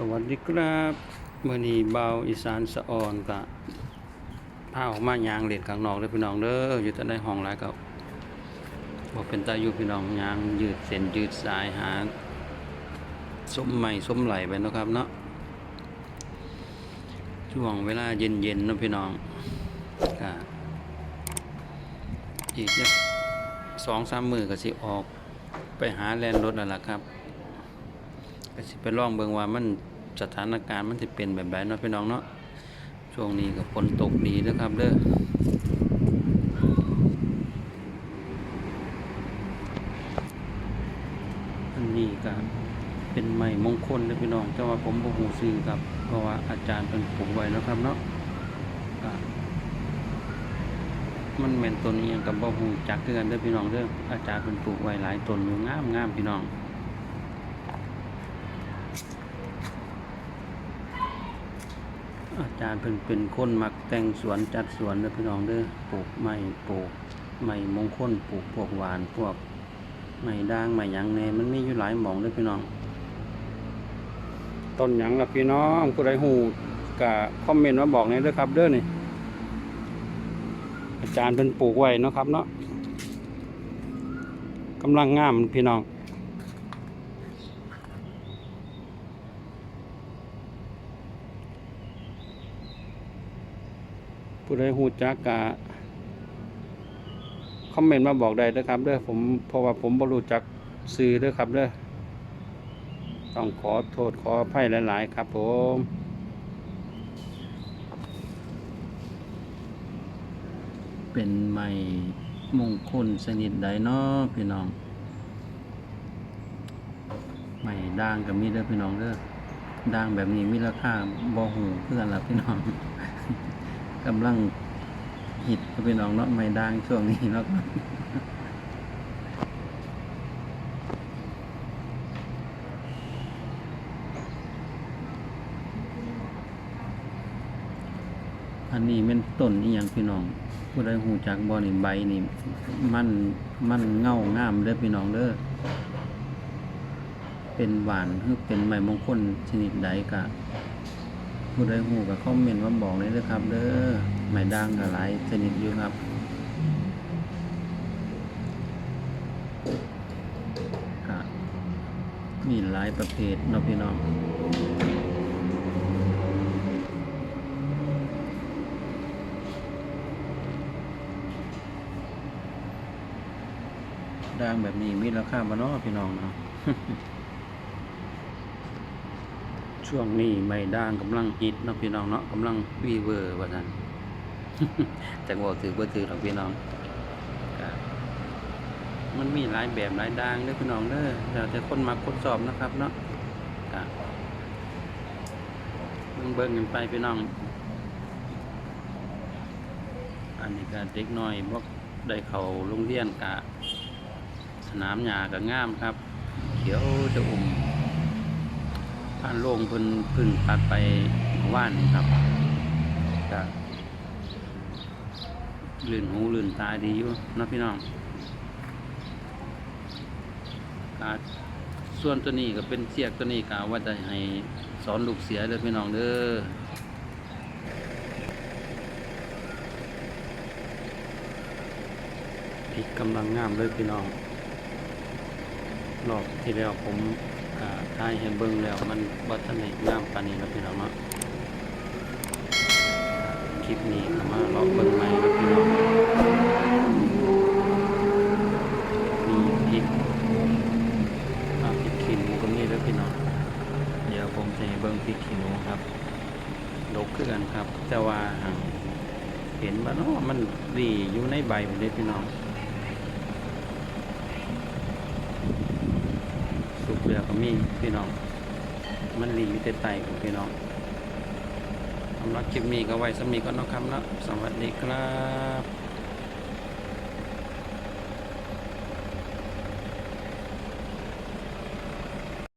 สวัสดีครับมื่อนี้เบาอีสานสะออนกะพาออกมายางเหล่นข้างนอกเด้อพี่น้องเด้ออยู่แต่ในห้องหลายก็บ่เป็นตาอยู่พี่น้องยางยืดเส้นยืดสายหาส้มใหม่ส้มไหลไปนะครับเนาะช่วงเวลาเย็นๆเนาะพี่น้องก็อีกเนี่ยสองสามมือก็สิออกไปหาแลนรถนั่นแหละครับ ก็สิไปลองเบิ่งว่ามันสถานการณ์มันสิเป็นแบบใดเนาะพี่น้องเนาะช่วงนี้ก็ฝนตกดีนะครับเด้ออันนี้ก็เป็นไม้มงคลเด้อพี่น้องแต่ว่าผมบ่ฮู้ชื่อครับ เพราะว่าอาจารย์เพิ่นปลูกไว้นะครับเนาะมันแม่นต้นอีหยังก็บ่ฮู้จักคือกันเด้อพี่น้องเด้ออาจารย์เพิ่นปลูกไว้หลายต้นอยู่งามๆพี่น้อง อาจารย์เพิ่นเป็นคนมักแต่งสวนจัดสวนเด้อพี่น้องเด้อปลูกไม้ปลูกไม้มงคลปลูกพวกหวานพวกไม้ด่างไม้หยังแน่มันมีอยู่หลายหม่องเด้อพี่น้อง ต้นหยังล่ะพี่น้องผู้ใดฮู้ก็คอมเมนต์มาบอกหน่อยเด้อครับ เด้อนี่ อาจารย์เพิ่นปลูกไว้เนาะครับเนาะกำลังงามพี่น้อง ผู้ใดฮู้จักกะคอมเมนต์มาบอกได้เด้อครับเด้อผมเพราะว่าผมบ่รู้จักซื้อเด้อครับเด้อต้องขอโทษขออภัยหลาย ๆ ครับผมเป็นไม้มงคลชนิดใดเนาะพี่น้องไม้ด่างก็มีเด้อพี่น้องเด้อด่างแบบนี้มีราคาบ่ฮู้คือนละพี่น้อง กำลังฮิตพี่น้องเนาะไม้ด่างช่วงนี้เนาะอันนี้เป็นต้นอีหยังพี่น้องผู้ใดหูจักบ่นี่ใบนี่มันมันเง่างามเด้อพี่น้องเด้อเป็นหวานคือเป็นไม้มงคลชนิดใดกะ ผู้ใดหูก็คอมเมนต์มาบอกเลยเด้อครับ เด้อไม้ด่างก็หลายชนิดอยู่ครับก็มีหลายประเภทเนาะพี่น้องด่างแบบนี้มีราคาบ่เนาะพี่น้องเนาะ ช่วงนี้ไม่ด่างกำลังฮิตเนาะพี่น้องเนาะกำลังวีเวอร์ว่าซั่นแต่บอกถือบ่าถือหรอกพี่น้องมันมีหลายแบบหลายด่างเด้อพี่น้องเด้อแล้วแต่คนมักคนชอบนะครับเนาะเบิ่งเบิ่งกันไปพี่น้อง อันนี้ก็เด็กน้อยบ่ได้เขาโรงเรียนกะ สนามหญ้าก็งามครับ เขียวจะอุ่ม ผ่านโล่งเพิ่นพึ่งตัดไปว่านครับก็ลื่นหูลื่นตาดีอยู่นาะพี่น้องก็ส่วนตัวนี้ก็เป็นเสียกตัวนี้ก็ว่าจะให้สอนลูกเสียเลยพี่น้องเด้อพริกกำลังงามเลยพี่น้องรอบที่แล้วผม อ่าถ่ายให้เบิ่งแล้วมันบ่ทันได้งามปานนี้แล้วพี่น้องเนาะคลิปนี้ก็มาเลาะเบิ่งใหม่แล้วพี่น้องมีพริกอาพริกขี้หนูก็มีแล้วพี่น้องเดี๋ยวผมจะให้เบิ่งพริกขี้หนูครับดกคือกันครับ แต่ว่าเห็นว่าเนาะมันดีอยู่ในใบพุ่นเด้พี่น้อง เบลก็มีพี่น้อง มันหลีอยู่แต่ไตของพี่น้องสำหรับคลิปนี้ก็ไว้สำนีก็น้องคำเนาะสวัสดีครับ